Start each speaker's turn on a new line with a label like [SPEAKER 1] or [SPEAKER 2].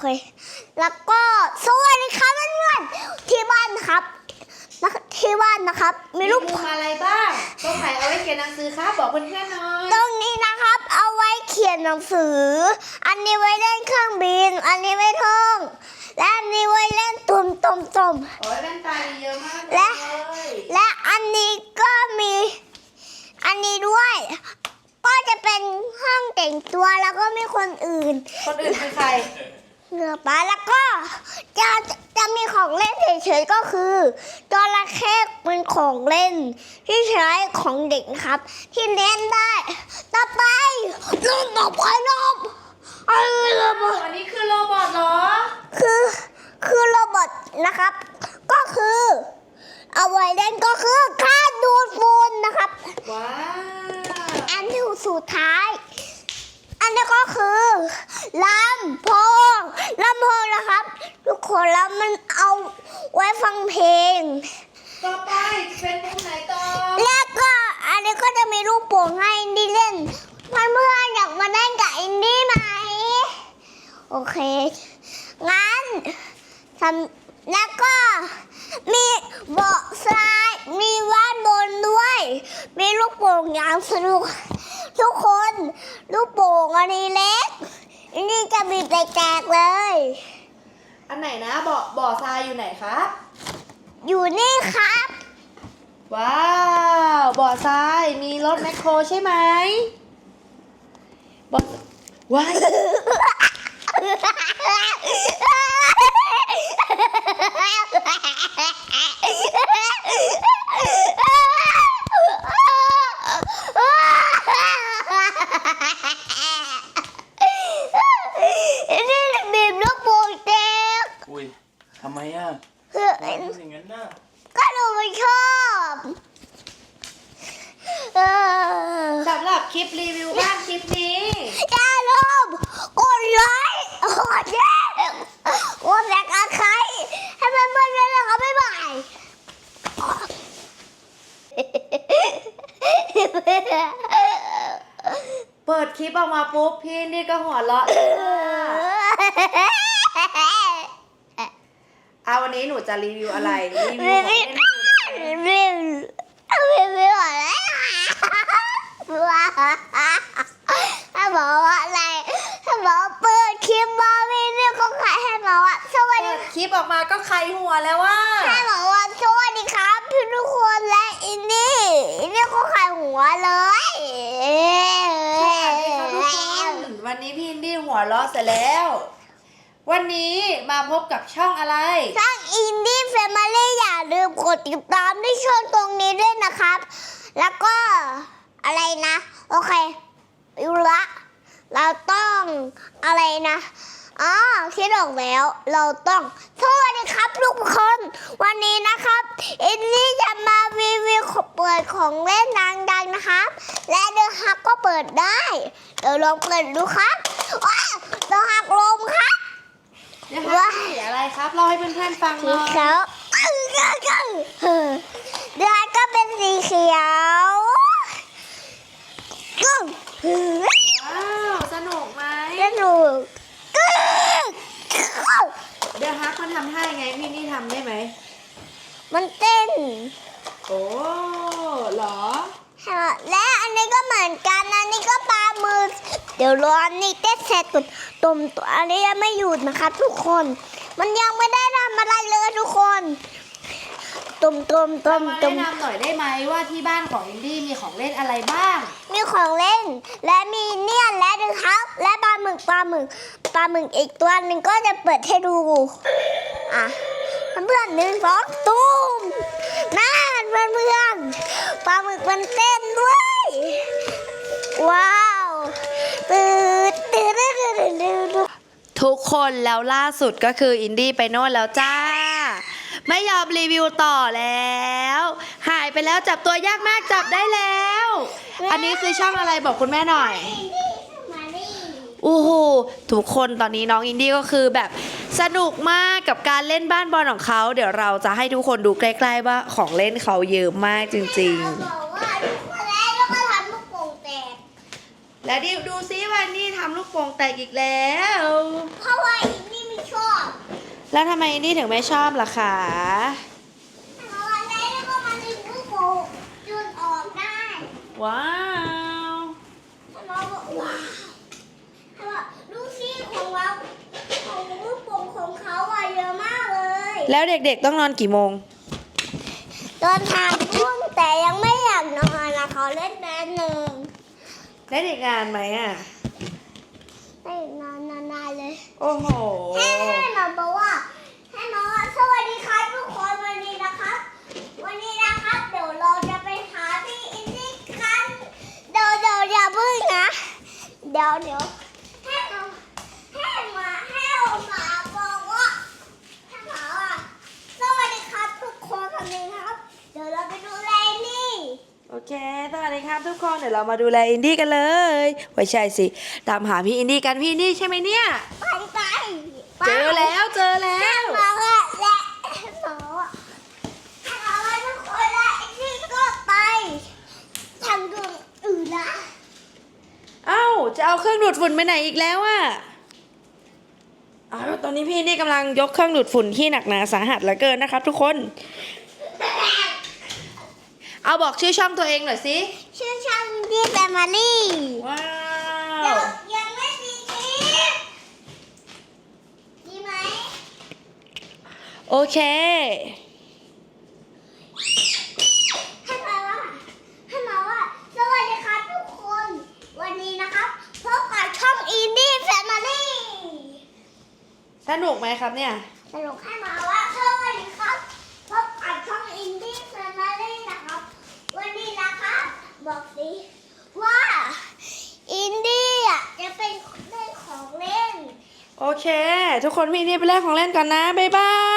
[SPEAKER 1] เค แล้วก็สวัสดีครับเพื่อนๆที่บ้านนะครับนะที่บ้านนะครับ มี
[SPEAKER 2] มี
[SPEAKER 1] ลู
[SPEAKER 2] ลู
[SPEAKER 1] ก
[SPEAKER 2] กอะไรบ้างตรงไหนเอาไว้เขียนหนังสือครับบอกเพื่อนๆหน่อย
[SPEAKER 1] ตรงนี้นะครับ เอาไว้เขียนหนังสือ อันนี้ไว้เล่นเครื่องบิน อันนี้ไว้ท่องและอันนี้ไว้เล่นตุ่มตุ่มตุ่ม
[SPEAKER 2] โอ้ยแว่นตาดีเยอะมากเล
[SPEAKER 1] และ
[SPEAKER 2] ย
[SPEAKER 1] และอันนี้ก็มี อันนี้ด้วย ก็จะเป็นห้องแต่งตัวแล้วก็มีคนอื่น
[SPEAKER 2] คนอื่นคือใคร
[SPEAKER 1] เหนือปลาแล้วก็จะจะมีของเล่นเฉยๆก็คือจระเข้เป็นของเล่น ที่ใช้ของเด็กนะครับ ที่เล่นได้ ต่อไปลมต่อไปลมเออลม
[SPEAKER 2] อันนี้คือโรบอทเหรอ
[SPEAKER 1] คือคือโรบอทนะครับ ก็คือ เอาไว้เล่นก็คือค่าดูดฝุ่นนะครับ
[SPEAKER 2] ว้าว
[SPEAKER 1] อันที่สุดท้าย อันนี้ก็คือลำโพงลำโพงนะครับ ทุกคนแล้วมันเอาไว้ฟังเพลง
[SPEAKER 2] ต่อไปเป็นตรงไหนต่อ
[SPEAKER 1] แล้วก็อันนี้ก็จะมีลูกโป่งให้อินดี้เล่นเพื่อนๆอยากมาเล่นกับอินดี้ไหม โอเค งั้นทำแล้วก็มีเบาะทรายมีว่านบนด้วย มีลูกโป่งอย่างสนุก ทุกคนลูกโป่งอันนี้เล็กอันนี้จะมีแตกๆเลย
[SPEAKER 2] อันไหนนะบ่อบ่อทรายอยู่ไหนครับ
[SPEAKER 1] อยู่นี่ครับ
[SPEAKER 2] ว้าวบ่อทรายมีรถแมคโครใช่ไหมบ่อว้าย
[SPEAKER 1] นี่บีบลูกโป่งแตก
[SPEAKER 3] อุ้ยทำไมอะ
[SPEAKER 1] เฮ้ย
[SPEAKER 3] ทำไมทำอย่างนั้นน่ะ
[SPEAKER 1] ก็หนูไม่ ชอบเออ
[SPEAKER 2] สำหรับคลิปรีวิวบ้านคลิปนี้
[SPEAKER 1] อย่าลืมกดไลค์กดแชร์กดแชร์กับใครให้เพื่อนๆด้วยนะครับบ๊ายบาย
[SPEAKER 2] เปิดคลิปออกมาปุ๊บพี่นี่ก็หัวเราะเลยค่ะเอาวันนี้หนูจะรีวิวอะไรรีวิวของเล่น ให้ดูได้ไหม
[SPEAKER 1] รีวิวรีวิวอะไรถ้าบอกว่าอะไรถ้าบอกว่าเปิดคลิปมาวิดีโอก็ขายให้บอกว่าสวัส
[SPEAKER 2] เปิ
[SPEAKER 1] ดี
[SPEAKER 2] ดคลิปออกมาก็ใครหัวแล้วว่า
[SPEAKER 1] ถ้าบอกว่าสวัสดีครับพี่ทุกคนและอินนี่อินนี่ก็ขายหัวเลย
[SPEAKER 2] สวัสดีค่ะทุกคนวันนี้พี่อินดี้หัวเราะเสร็จแล้ว วันนี้มาพบกับช่องอะไร
[SPEAKER 1] สร้างอินดี้แฟมิลี่อย่าลืมกดติดตามที่ช่องตรงนี้ด้วยนะครับ แล้วก็อะไรนะ โอเคอยู่ละเราต้องอะไรนะอ๋อคิดออกแล้ว เราต้องสวัสดีครับทุกคน วันนี้นะครับอินนี่จะมารีวิวของเปิดของเล่นดังๆนะครับ และเดอะฮักก็เปิดได้ เดี๋ยวลองเปิดดูครับว้าวเดอะฮักลมครับ
[SPEAKER 2] เดี๋ยวค่ะสีอะไรครับเล่าให้เพื่อนๆฟังห
[SPEAKER 1] สี
[SPEAKER 2] น่อย
[SPEAKER 1] เขียวเดือนก็เป็นสีเขียวกึ้ง
[SPEAKER 2] ว้าวสนุกไหม
[SPEAKER 1] สนุกกึ้ง
[SPEAKER 2] เดี๋ยวฮักมันทำท่ายังไงพี่นี่ทำได้ไหม
[SPEAKER 1] มันเต้น
[SPEAKER 2] โอ้เหรอ
[SPEAKER 1] และอันนี้ก็เหมือนกัน อันนี้ก็ปลามือ เดี๋ยวรออันนี้เต้นเสร็จตุ่มตุ่มตัวอันนี้ยังไม่หยุดนะคะทุกคน มันยังไม่ได้ทำอะไรเลยทุกคนตุ่มตุ่มตุ่
[SPEAKER 2] เรา
[SPEAKER 1] ม
[SPEAKER 2] มา
[SPEAKER 1] ตุ่
[SPEAKER 2] แนะ
[SPEAKER 1] ม
[SPEAKER 2] นำหน่อยได้ไหมว่าที่บ้านของอินดี้มีของเล่นอะไรบ้าง
[SPEAKER 1] มีของเล่น และมีเนี่ยนและดึงครับ และปลาหมึกปลาหมึกปลาหมึกอีกตัวหนึ่งก็จะเปิดให้ดูอะเพื่อนๆหนึ่งสองตูมนั่นเพื่อนเพื่อนๆปลาหมึกมันเต้
[SPEAKER 2] คนแล้วล่าสุดก็คืออินดี้ไปโน่นแล้วจ้า ไม่ยอมรีวิวต่อแล้ว หายไปแล้วจับตัวยากมากจับได้แล้ว อันนี้คือช่องอะไรบอกคุณแม่หน่อย
[SPEAKER 1] มานี่
[SPEAKER 2] อู้หูทุกคนตอนนี้น้องอินดี้ก็คือแบบสนุกมากกับการเล่นบ้านบอลของเขา เดี๋ยวเราจะให้ทุกคนดูใกล้ ๆ ว่าของเล่นเขาเยอะมากจริง
[SPEAKER 1] เและ
[SPEAKER 2] ดิวดูซิว่านี่ทำลูกโป่งแตกอีกแล้ว
[SPEAKER 1] เพราะว่าอีกนี่มี
[SPEAKER 2] แล้วทำไมอินดี้ถึงไม่ชอบล่ะคะ
[SPEAKER 1] เอาอะไรแล้วก็มันดึงลูกโป่งจนออกได้
[SPEAKER 2] ว้าว
[SPEAKER 1] ให้เราบอกว้าวให้ว่าลูกซี่ของเราของลูกโป่งของเขาอะเยอะมากเลย
[SPEAKER 2] แล้วเด็กๆต้องนอนกี่โมง
[SPEAKER 1] ตอนทานทุ่มแต่ยังไม่อยากนอนนะเขาเล่นแบนหนึ่ง
[SPEAKER 2] ได้เด็กงานไหมอะ
[SPEAKER 1] ไม่นอนนานๆเลย
[SPEAKER 2] โอ้โห
[SPEAKER 1] ให้ให้น้องบอกว่าให้น้องว่าสวัสดีครับทุกคนวันนี้นะครับ วันนี้นะครับเดี๋ยวเราจะไปหาพี่อินดี้กันเดี๋ยวเดี๋ยวอย่าเพิ่งนะ เดี๋ยวเดี๋ยวให้น้องให้มาให้เอามาบอกว่าให้มาว่าสวัสดีครับทุกคนวันนี้ครับ เดี๋ยวเราไปดูแลนี่
[SPEAKER 2] โอ เค สวัสดีครับทุกคน เดี๋ยวเรามาดูแลอินดี้กันเลยไม่ใช่สิ ตามหาพี่อินดี้กัน พี่อินดี้ใช่ไหมเนี่ย
[SPEAKER 1] ไปไปไป
[SPEAKER 2] เจอแล้วเจอแล้ว
[SPEAKER 1] น้องอะและน้องอะให้น้องว่าทุกคนและไอ้นี่ก็ไปทางดวงอื่นนะ
[SPEAKER 2] เอ้า จะเอาเครื่องดูดฝุ่นไปไหนอีกแล้วอะอ้าวตอนนี้พี่อินดี้กำลังยกเครื่องดูดฝุ่นที่หนักหนาสาหัสเหลือเกินนะครับทุกคน เอาบอกชื่อช่องตัวเองหน่อยสิ
[SPEAKER 1] ชื่อช่างดีแฟมิลี่
[SPEAKER 2] ว้า
[SPEAKER 1] เดี๋ยว
[SPEAKER 2] ว
[SPEAKER 1] ยังไม่มีคลิปดีไหม
[SPEAKER 2] โอเค
[SPEAKER 1] ให้มาว่าให้มาว่าสวัสดีครับทุกคน วันนี้นะครับพบกับช่องอินดี้แฟมิลี่
[SPEAKER 2] สนุกไหมครับเนี่ย
[SPEAKER 1] สรุปให้มาว่าสวัสดีครับพบกับช่องอินดี้แฟมิลี่นะครับ วันนี้นะครับ บอกสิว่าอินดี้อะจะเป็น เล่นของเล่น
[SPEAKER 2] โอเค ทุกคนพี่อินดี้ไปแลกของเล่นก่อนนะ บ๊ายบาย